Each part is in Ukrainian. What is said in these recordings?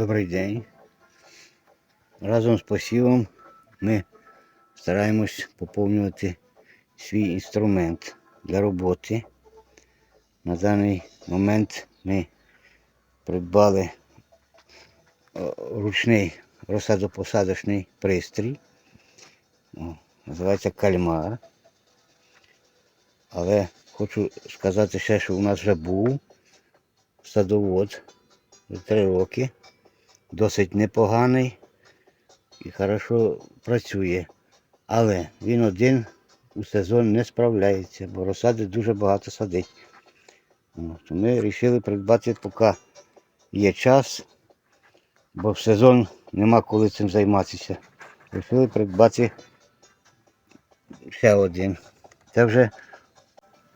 Добрий день. Разом з посівом ми стараємось поповнювати свій інструмент для роботи. На даний момент ми придбали ручний розсадопосадочний пристрій. Називається кальмар. Але хочу сказати ще, що у нас вже був садовод вже три роки. Досить непоганий і хорошо працює. Але він один у сезон не справляється, бо розсади дуже багато садить. Ми вирішили придбати, поки є час, бо в сезон нема коли цим займатися. Вирішили придбати ще один. Це вже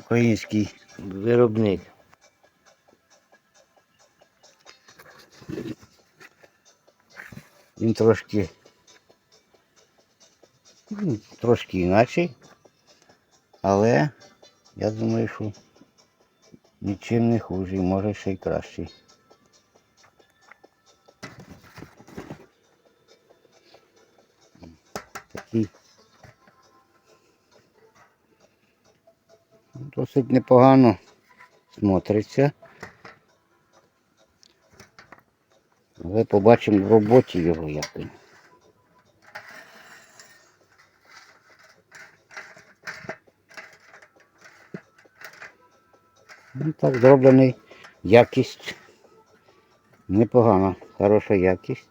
український виробник. Він трошки ну, трошки інакший, але я думаю, що нічим не хужий, може ще й кращий. Такий досить непогано смотриться. Але побачимо в роботі його як він. Ну, так зроблений якість. Непогана, хороша якість.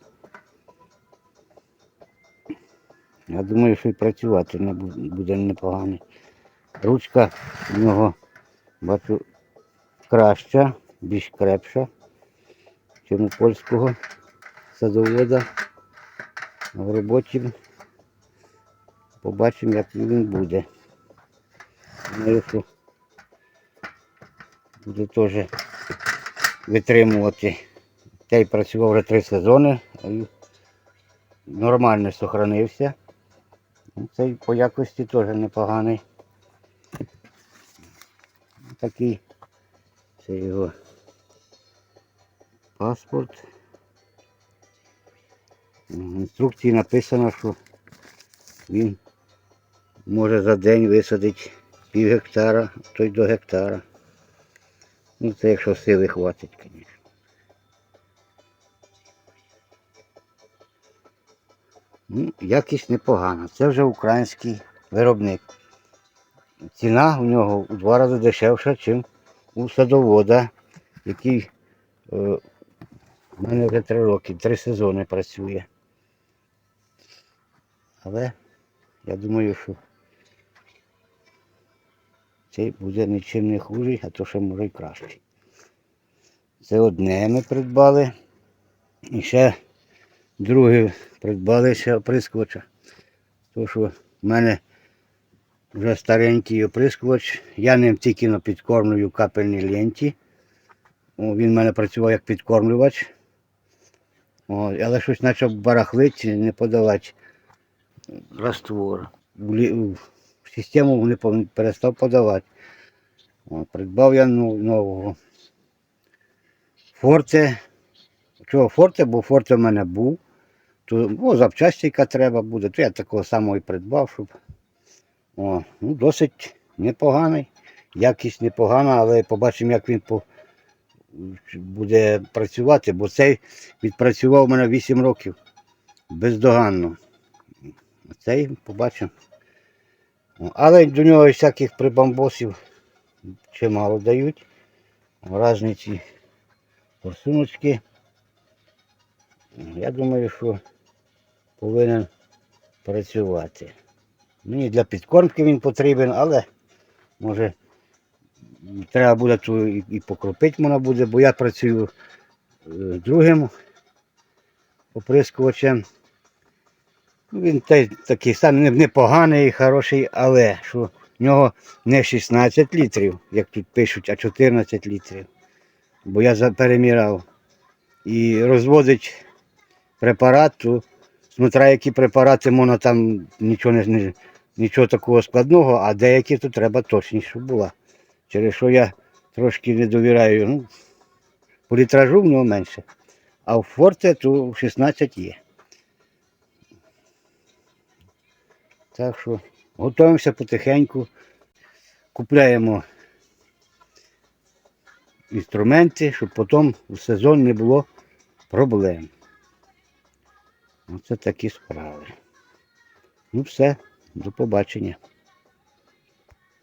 Я думаю, що і працювати буде непогано. Ручка в нього бачу краща, більш крепша, ніж у польського садовода. В роботі побачимо, як він буде. Думаю, що буде теж витримувати. Цей працював вже три сезони, нормально сохранився. Ну, Цей по якості теж непоганий. Такий це його паспорт. В інструкції написано, що він може за день висадити пів гектара, то й до гектара. Ну це якщо сили хватить, звісно. Ну, якість непогана. Це вже український виробник. Ціна у нього у два рази дешевша, ніж у садовода, який е, в мене вже три роки, три сезони працює. Але я думаю, що цей буде нічим не хужий, а то ще може й кращий. Це одне ми придбали. І ще друге придбали ще оприскувача. Тому що в мене вже старенький оприскувач. Я ним тільки підкормлюю капельні ленті. Він в мене працював як підкормлювач. О, але щось почав барахлити, не подавати раствор. В, лі- в систему не перестав подавати. О, придбав я ну- нового. Форте. Чого форте, бо форте в мене був. То ну, запчасті, яка треба буде, то я такого самого і придбав, щоб. О, ну, досить непоганий. Якість непогана, але побачимо, як він по... буде працювати, бо цей відпрацював у мене 8 років. Бездоганно. Цей побачимо. Але до нього всяких прибамбосів чимало дають. Разні ці форсуночки. Я думаю, що повинен працювати. Мені для підкормки він потрібен, але може треба буде ту і, покропити можна буде, бо я працюю е, другим оприскувачем. Ну, Він та- такий сам не- непоганий, хороший, але що в нього не 16 літрів, як тут пишуть, а 14 літрів. Бо я переміряв. І розводить препарат, смотря які препарати можна там нічого не, нічого такого складного, а деякі то треба щоб була. Через що я трошки не довіряю. Ну, по літражу в нього менше. А в форте то 16 є. Так що готуємося потихеньку, купляємо інструменти, щоб потім в сезон не було проблем. Оце такі справи. Ну все, до побачення.